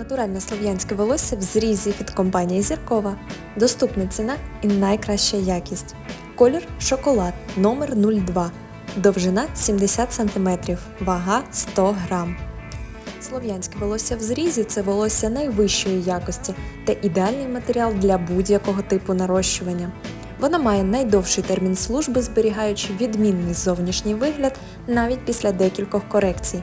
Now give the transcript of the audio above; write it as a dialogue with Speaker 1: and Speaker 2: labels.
Speaker 1: Натуральне слов'янське волосся в зрізі від компанії Зіркова. Доступна ціна і найкраща якість. Колір шоколад номер 02 Довжина 70 см, вага 100 грам. Слов'янське волосся в зрізі це волосся найвищої якості та ідеальний матеріал для будь-якого типу нарощування. Вона має найдовший термін служби, зберігаючи відмінний зовнішній вигляд навіть після декількох корекцій.